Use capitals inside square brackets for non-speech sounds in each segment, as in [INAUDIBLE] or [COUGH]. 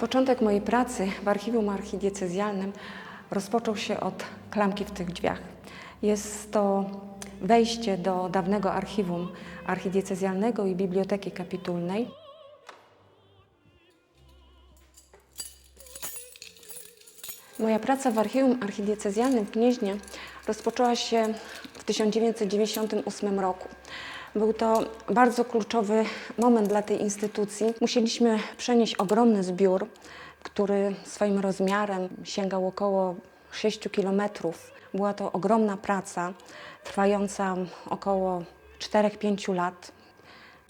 Początek mojej pracy w archiwum archidiecezjalnym rozpoczął się od klamki w tych drzwiach. Jest to wejście do dawnego archiwum archidiecezjalnego i biblioteki kapitulnej. Moja praca w archiwum archidiecezjalnym w Gnieźnie rozpoczęła się w 1998 roku. Był to bardzo kluczowy moment dla tej instytucji. Musieliśmy przenieść ogromny zbiór, który swoim rozmiarem sięgał około 6 kilometrów. Była to ogromna praca, trwająca około 4-5 lat.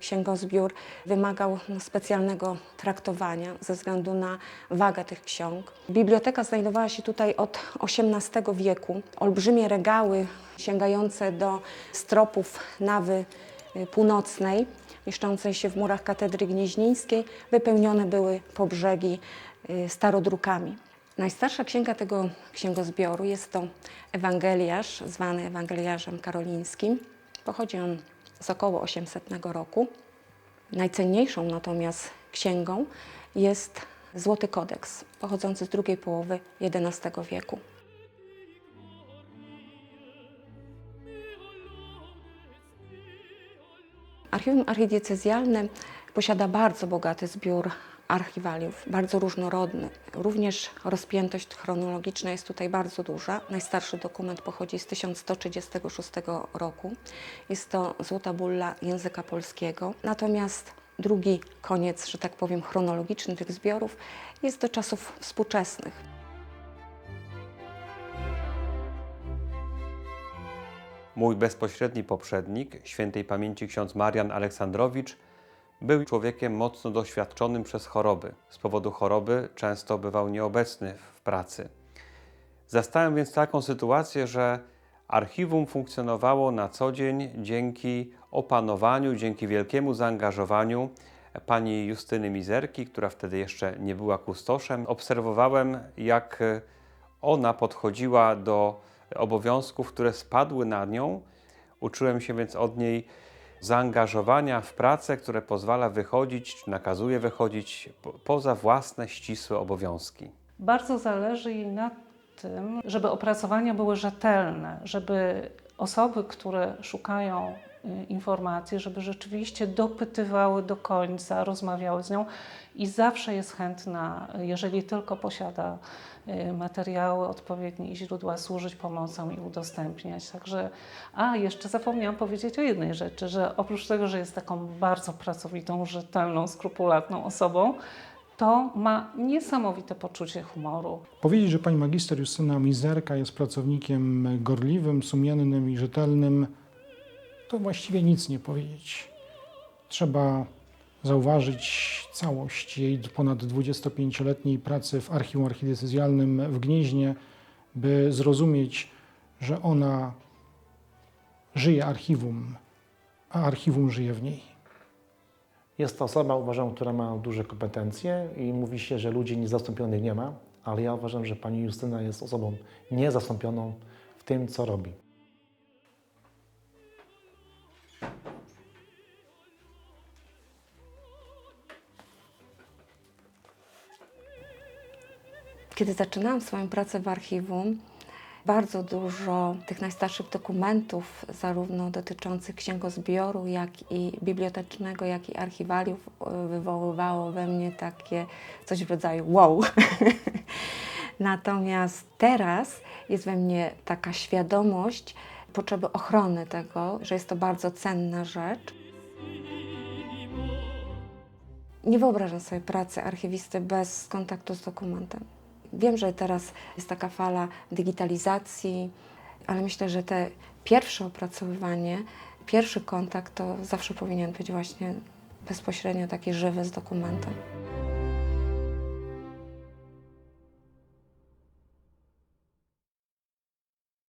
Księgozbiór wymagał specjalnego traktowania ze względu na wagę tych ksiąg. Biblioteka znajdowała się tutaj od XVIII wieku. Olbrzymie regały sięgające do stropów nawy y, północnej, mieszczącej się w murach katedry gnieźnieńskiej, wypełnione były po brzegi y, starodrukami. Najstarsza księga tego księgozbioru jest to Ewangeliarz, zwany Ewangeliarzem karolińskim. Pochodzi on z około 800 roku. Najcenniejszą natomiast księgą jest Złoty Kodeks, pochodzący z drugiej połowy XI wieku. Archiwum archidiecezjalne posiada bardzo bogaty zbiór archiwaliów, bardzo różnorodny. Również rozpiętość chronologiczna jest tutaj bardzo duża. Najstarszy dokument pochodzi z 1136 roku. Jest to Złota Bulla języka polskiego. Natomiast drugi koniec, że tak powiem, chronologiczny tych zbiorów jest do czasów współczesnych. Mój bezpośredni poprzednik, świętej pamięci ksiądz Marian Aleksandrowicz, był człowiekiem mocno doświadczonym przez choroby. Z powodu choroby często bywał nieobecny w pracy. Zastałem więc taką sytuację, że archiwum funkcjonowało na co dzień dzięki opanowaniu, dzięki wielkiemu zaangażowaniu pani Justyny Mizerki, która wtedy jeszcze nie była kustoszem. Obserwowałem, jak ona podchodziła do obowiązków, które spadły na nią. Uczyłem się więc od niej zaangażowania w pracę, które pozwala wychodzić, nakazuje wychodzić po- poza własne ścisłe obowiązki. Bardzo zależy jej na tym, żeby opracowania były rzetelne, żeby osoby, które szukają y, informacji, żeby rzeczywiście dopytywały do końca, rozmawiały z nią i zawsze jest chętna, jeżeli tylko posiada y, materiały odpowiednie i źródła, służyć pomocą i udostępniać. Także, a jeszcze zapomniałam powiedzieć o jednej rzeczy, że oprócz tego, że jest taką bardzo pracowitą, rzetelną, skrupulatną osobą, to ma niesamowite poczucie humoru. Powiedzieć, że pani magister Justyna Mizerka jest pracownikiem gorliwym, sumiennym i rzetelnym, to właściwie nic nie powiedzieć. Trzeba zauważyć całość jej ponad 25-letniej pracy w archiwum archidiecezjalnym w Gnieźnie, by zrozumieć, że ona żyje archiwum, a archiwum żyje w niej. Jest to osoba, uważam, która ma duże kompetencje i mówi się, że ludzi niezastąpionych nie ma, ale ja uważam, że pani Justyna jest osobą niezastąpioną w tym, co robi. Kiedy zaczynałam swoją pracę w archiwum, bardzo dużo tych najstarszych dokumentów, zarówno dotyczących księgozbioru, jak i bibliotecznego, jak i archiwaliów, y, wywoływało we mnie takie coś w rodzaju wow. [LAUGHS] Natomiast teraz jest we mnie taka świadomość potrzeby ochrony tego, że jest to bardzo cenna rzecz. Nie wyobrażam sobie pracy archiwisty bez kontaktu z dokumentem. Wiem, że teraz jest taka fala digitalizacji, ale myślę, że te pierwsze opracowywanie, pierwszy kontakt to zawsze powinien być właśnie bezpośrednio taki żywy z dokumentem.